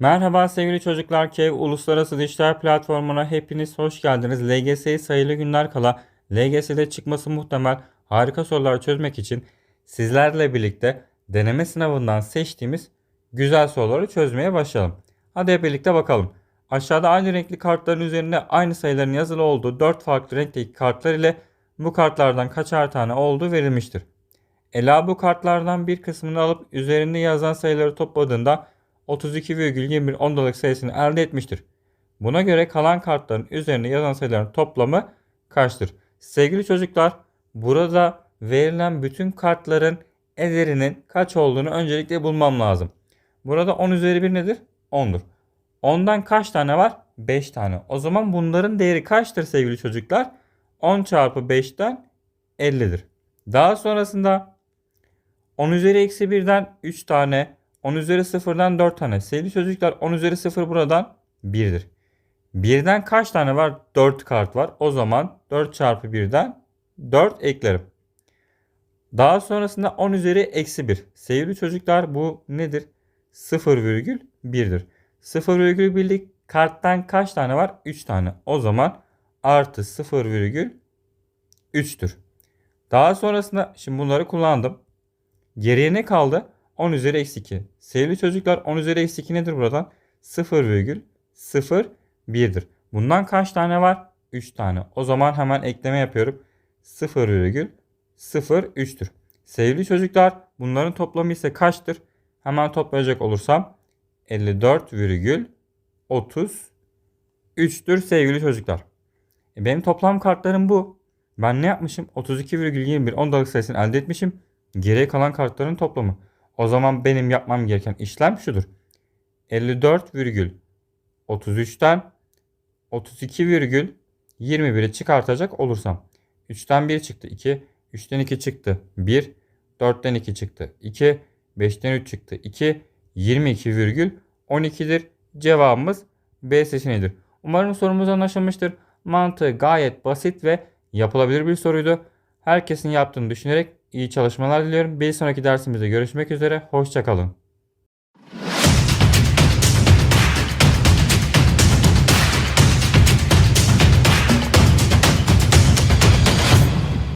Merhaba sevgili çocuklar. KEV Uluslararası Dijital Platformu'na hepiniz hoş geldiniz. LGS'ye sayılı günler kala LGS'de çıkması muhtemel harika sorular çözmek için sizlerle birlikte deneme sınavından seçtiğimiz güzel soruları çözmeye başlayalım. Hadi hep birlikte bakalım. Aşağıda aynı renkli kartların üzerinde aynı sayıların yazılı olduğu 4 farklı renkteki kartlar ile bu kartlardan kaçar tane olduğu verilmiştir. Ela bu kartlardan bir kısmını alıp üzerinde yazan sayıları topladığında 32,21 ondalık sayısını elde etmiştir. Buna göre kalan kartların üzerinde yazan sayıların toplamı kaçtır? Sevgili çocuklar, burada verilen bütün kartların ederinin kaç olduğunu öncelikle bulmam lazım. Burada 10 üzeri 1 nedir? 10'dur. 10'dan kaç tane var? 5 tane. O zaman bunların değeri kaçtır sevgili çocuklar? 10 çarpı 5'ten 50'dir. Daha sonrasında 10 üzeri eksi 1'den 3 tane, 10 üzeri 0'dan 4 tane. Sevgili çocuklar 10 üzeri 0 buradan 1'dir. 1'den kaç tane var? 4 kart var. O zaman 4 çarpı 1'den 4 eklerim. Daha sonrasında 10 üzeri eksi 1. Sevgili çocuklar bu nedir? 0,1'dir. 0,1'lik karttan kaç tane var? 3 tane. O zaman artı 0,3'tür. Daha sonrasında şimdi bunları kullandım. Geriye ne kaldı? 10 üzeri eksi 2. Sevgili çocuklar 10 üzeri eksi 2 nedir buradan? 0,01'dir. Bundan kaç tane var? 3 tane. O zaman hemen ekleme yapıyorum. 0,03'tür. Sevgili çocuklar bunların toplamı ise kaçtır? Hemen toplayacak olursam 54,33'tür sevgili çocuklar. E benim toplam kartlarım bu. Ben ne yapmışım? 32,21 ondalık sayısını elde etmişim. Geriye kalan kartların toplamı. O zaman benim yapmam gereken işlem şudur. 54,33'ten 32,21'i çıkartacak olursam. 3'ten 1 çıktı 2. 3'ten 2 çıktı 1. 4'ten 2 çıktı 2. 5'ten 3 çıktı 2. 22,12'dir. Cevabımız B seçeneğidir. Umarım sorumuz anlaşılmıştır. Mantığı gayet basit ve yapılabilir bir soruydu. Herkesin yaptığını düşünerek iyi çalışmalar diliyorum. Bir sonraki dersimizde görüşmek üzere. Hoşçakalın.